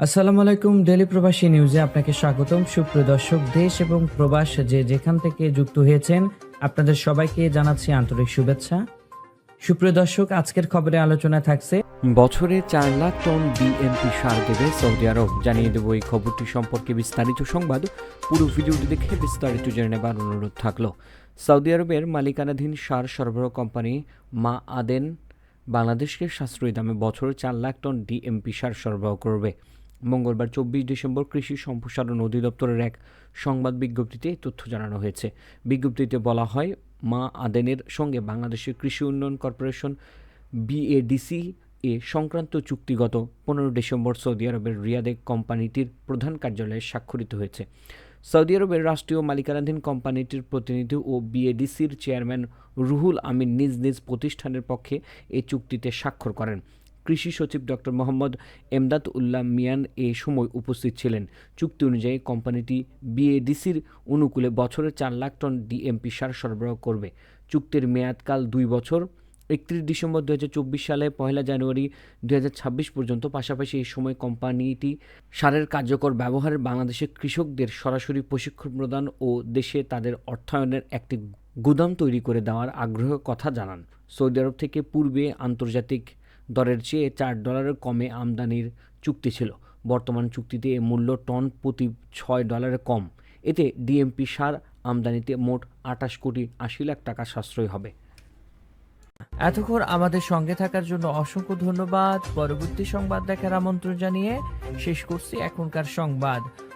আসসালামু আলাইকুম ডেলি প্রবাসী নিউজে আপনাকে স্বাগতম। সুপ্রিয় দর্শক, দেশ এবং প্রবাস যে যেখান থেকে যুক্ত হয়েছেন, আপনাদের সবাইকে জানাচ্ছি আন্তরিক শুভেচ্ছা। সুপ্রিয় দর্শক, আজকের খবরে আলোচনা থাকছে বছরে চার লাখ টন বিএনপি সার দেবে সৌদি আরব। জানিয়ে দেব এই খবরটি সম্পর্কে বিস্তারিত সংবাদ। পুরো ভিডিওটি দেখে বিস্তারিত জেনে নেবার অনুরোধ থাকল। সৌদি আরবের মালিকানাধীন সার সরবরাহ কোম্পানি মা আদেন বাংলাদেশকে সাশ্রয়ী দামে বছরে চার লাখ টন ডিএমপি সার সরবরাহ করবে। মঙ্গলবার চব্বিশ ডিসেম্বর কৃষি সম্প্রসারণ অধিদপ্তরের এক সংবাদ বিজ্ঞপ্তিতে তথ্য জানানো হয়েছে। বিজ্ঞপ্তিতে বলা হয়, মা আদেনের সঙ্গে বাংলাদেশের কৃষি উন্নয়ন কর্পোরেশন বিএডিসি এ সংক্রান্ত চুক্তিগত পনেরো ডিসেম্বর সৌদি আরবের রিয়াদে কোম্পানিটির প্রধান কার্যালয়ে স্বাক্ষরিত হয়েছে। সৌদি আরবের রাষ্ট্রীয় মালিকানাধীন কোম্পানিটির প্রতিনিধি ও বিএডিসির চেয়ারম্যান রুহুল আমিন নিজ নিজ প্রতিষ্ঠানের পক্ষে এই চুক্তিতে স্বাক্ষর করেন। কৃষি সচিব ডক্টর মোহাম্মদ এমদাদ উল্লাহ মিয়ান এ সময় উপস্থিত ছিলেন। চুক্তি অনুযায়ী কোম্পানিটি বিএডিসির অনুকূলে বছরে চার লাখ টন ডিএমপি সার সরবরাহ করবে। চুক্তির মেয়াদকাল দুই বছর। একত্রিশ ডিসেম্বর দু হাজার চব্বিশ সালে পয়লা জানুয়ারি দু হাজার ছাব্বিশ পর্যন্ত পাশাপাশি এই সময় কোম্পানিটি সারের কার্যকর ব্যবহারে বাংলাদেশের কৃষকদের সরাসরি প্রশিক্ষণ প্রদান ও দেশে তাদের অর্থায়নের একটি গুদাম তৈরি করে দেওয়ার আগ্রহের কথা জানান। সৌদি আরব থেকে পূর্বে আন্তর্জাতিক দরের চেয়ে চার ডলারের কমে আমদানির চুক্তি ছিল। বর্তমান চুক্তিতে এ মূল্য টন প্রতি ছয় ডলারের কম। এতে ডিএমপি সার আমদানিতে মোট আটাশ কোটি আশি লাখ টাকা সাশ্রয় হবে। এতক্ষণ আমাদের সঙ্গে থাকার জন্য অসংখ্য ধন্যবাদ। পরবর্তী সংবাদ দেখার আমন্ত্রণ জানিয়ে শেষ করছি এখনকার সংবাদ।